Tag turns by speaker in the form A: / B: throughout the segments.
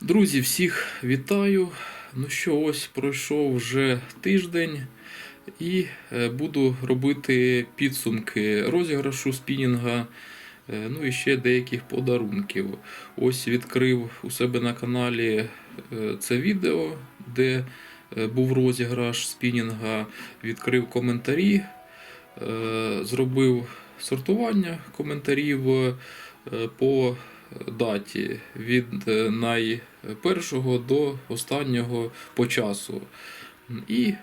A: Друзі, всіх вітаю. Ну що, ось пройшов вже тиждень і е, буду робити підсумки розіграшу спінінга, е, ну і ще деяких подарунків. Ось відкрив у себе на каналі е, це відео, де був розіграш спінінга, відкрив коментарі, зробив сортування коментарів по даті від е, найпершого до останнього по часу. І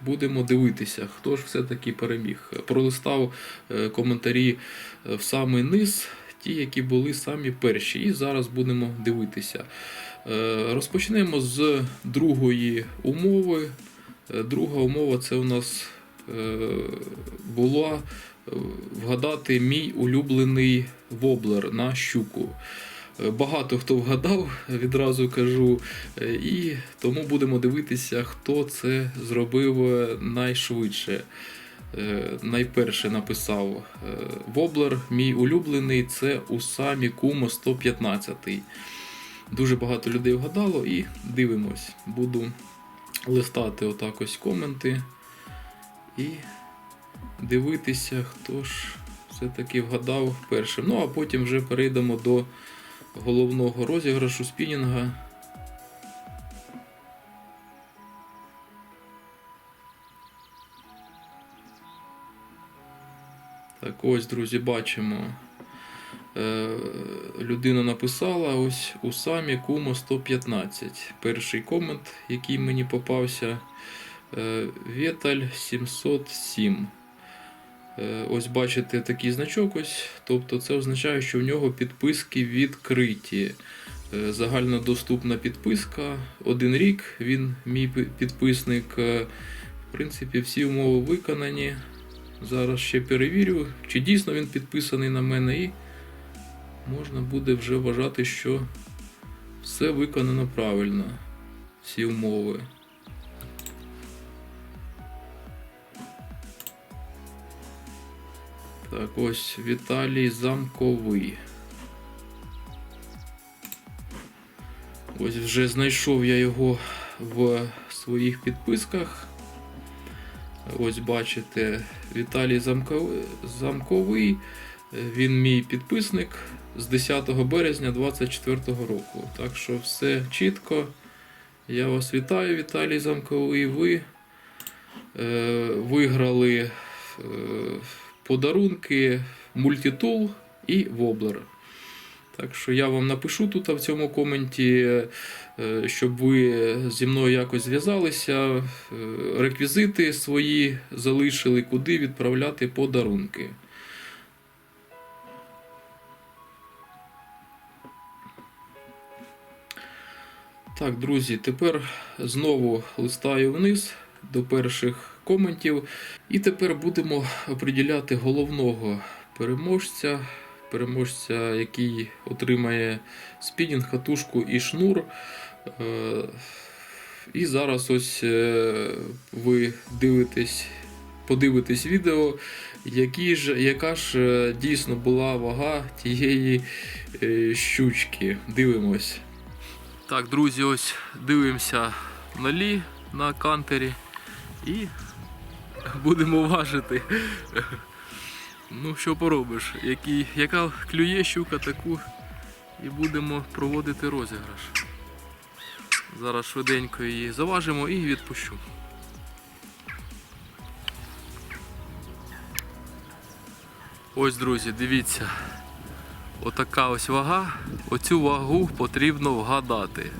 A: будемо дивитися, хто ж все-таки переміг. Пролистав е, коментарі е, в самий низ, ті, які були самі перші. І зараз будемо дивитися. Розпочнемо з другої умови. Друга умова це у нас була е, вгадати мій улюблений воблер на щуку. Е, Багато хто вгадав, відразу кажу, е, і тому будемо дивитися, хто це зробив е, найшвидше. Е, Найперше написав е, Воблер, мій улюблений це Усамі Кумо 115. Дуже багато людей вгадало і дивимось. Буду листати отак ось коменти і дивитися, хто ж все-таки вгадав першим. Ну а потім вже перейдемо до головного розіграшу спінінга. Так, ось, друзі, бачимо. Е, людина написала ось у самі Кумо 115. Перший комент, який мені попався. Е, Вєталь 707. Е, Ось бачите такий значок. ось. Тобто це означає, що в нього підписки відкриті. Е, Загальнодоступна підписка. Один рік він мій підписник. В принципі, всі умови виконані. Зараз ще перевірю, чи дійсно він підписаний на мене, і можна буде вже вважати, що все виконано правильно. Всі умови. Так, ось Віталій Замковий. Ось вже знайшов я його в своїх підписках. Ось бачите, Віталій Замковий. Він мій підписник з 10 березня 2024 року. Так що все чітко. Я вас вітаю, Віталій Замковий. Ви е, виграли е, подарунки мультитул і воблер. Так що я вам напишу тут в цьому коменті, е, щоб ви зі мною якось зв'язалися, е, реквізити свої залишили, куди відправляти подарунки. Так, друзі, тепер знову листаю вниз до перших коментів. І тепер будемо оприділяти головного переможця. Переможця, який отримає спінінг, катушку і шнур. Е, І зараз ось е, ви дивитесь, подивитесь відео, які ж, яка ж е, дійсно була вага тієї щучки. Дивимось. Так, друзі, ось дивимося на лі на кантері і будемо важити. Ну, що поробиш, Який, яка клює щука таку і будемо проводити розіграш. Зараз швиденько її заважимо і відпущу. Ось, друзі, дивіться. Отака ось вага. Оцю вагу потрібно вгадати.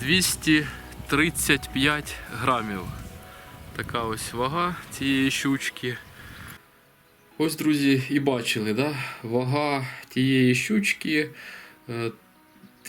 A: 235 грамів. Така ось вага цієї щучки. Ось, друзі, і бачили, да? вага тієї щучки е,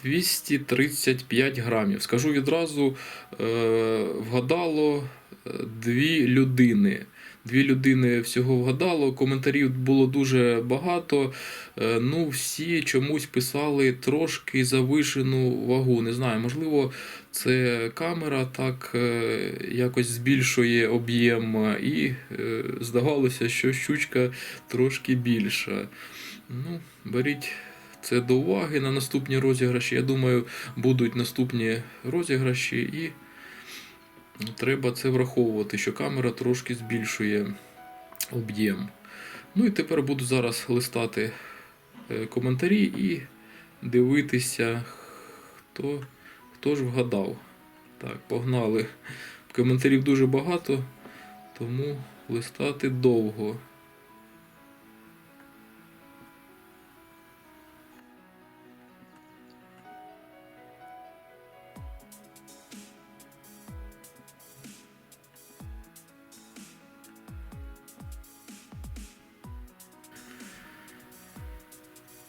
A: 235 грамів. Скажу відразу, е, вгадало е, дві людини. Дві людини всього вгадало, коментарів було дуже багато. Е, Ну, всі чомусь писали трошки завишену вагу. Не знаю, можливо, це камера так е, якось збільшує об'єм, е, і е, здавалося, що щучка трошки більша. Ну, беріть це до уваги на наступні розіграші. Я думаю, будуть наступні розіграші, і треба це враховувати, що камера трошки збільшує об'єм. Ну і тепер буду зараз листати коментарі і дивитися, хто, хто ж вгадав. Так, погнали. Коментарів дуже багато, тому листати довго.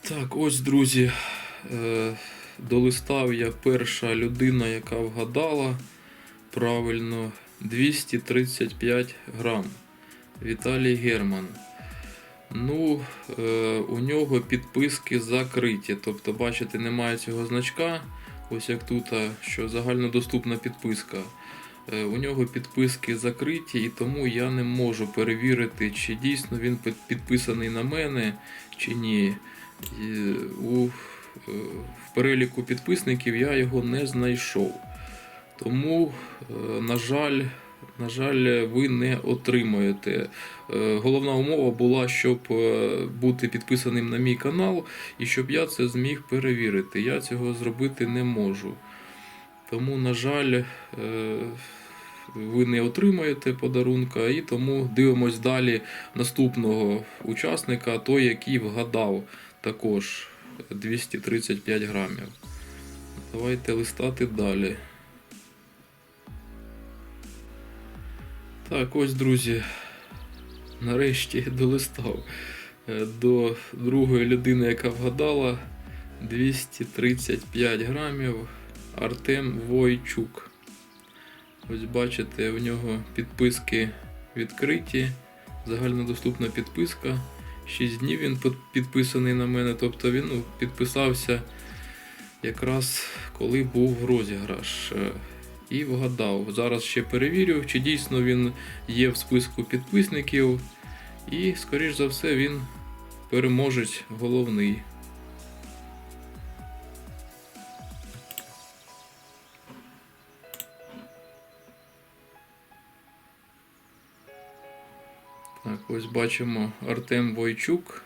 A: Так, ось, друзі, е, долистав я перша людина, яка вгадала правильно 235 грам. Віталій Герман. Ну, е, у нього підписки закриті. Тобто, бачите, немає цього значка. Ось як тут, що загальнодоступна підписка. Е, У нього підписки закриті, і тому я не можу перевірити, чи дійсно він підписаний на мене, чи ні. І у, е, в переліку підписників я його не знайшов. Тому, е, на жаль, на жаль, ви не отримаєте. Е, Головна умова була, щоб е, бути підписаним на мій канал і щоб я це зміг перевірити. Я цього зробити не можу. Тому, на жаль, е, ви не отримаєте подарунка, і тому дивимось далі наступного учасника, той, який вгадав також 235 грамів. Давайте листати далі. Так, ось, друзі, нарешті долистав е, до другої людини, яка вгадала 235 грамів Артем Войчук. Ось бачите, в нього підписки відкриті, загальнодоступна підписка. 6 днів він підписаний на мене, тобто він ну, підписався якраз коли був розіграш. Е, І вгадав. Зараз ще перевірю, чи дійсно він є в списку підписників. І, скоріш за все, він переможець головний. Ось бачимо Артем Войчук.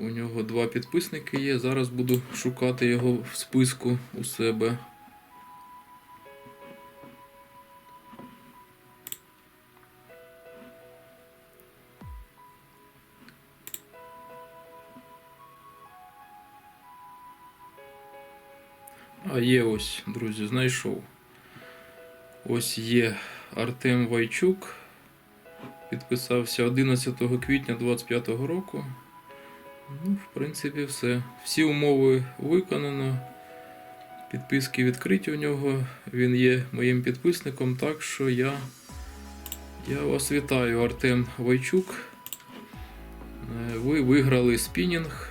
A: У нього два підписники є. Зараз буду шукати його в списку у себе. А є ось, друзі, знайшов. Ось є Артем Вайчук. Підписався 11 квітня 2025 року. Ну, в принципі, все. Всі умови виконано. Підписки відкриті у нього. Він є моїм підписником, так що я, я вас вітаю, Артем Вайчук. Е, Ви виграли спінінг,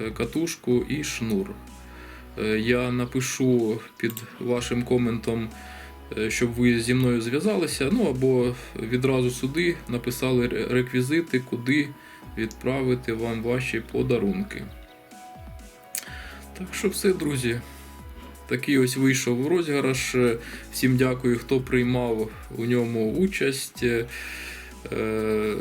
A: е, катушку і шнур. Е, Я напишу під вашим коментом, щоб ви зі мною зв'язалися, ну або відразу сюди написали реквізити, куди відправити вам ваші подарунки. Так що все, друзі. Такий ось вийшов розіграш. Е, Всім дякую, хто приймав у ньому участь. Е, е,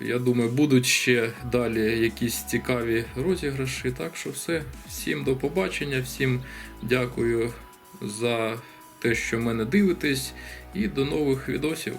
A: Я думаю, будуть ще далі якісь цікаві розіграші. Так що все. Всім до побачення, всім дякую за те, що мене дивитесь, і до нових відосів.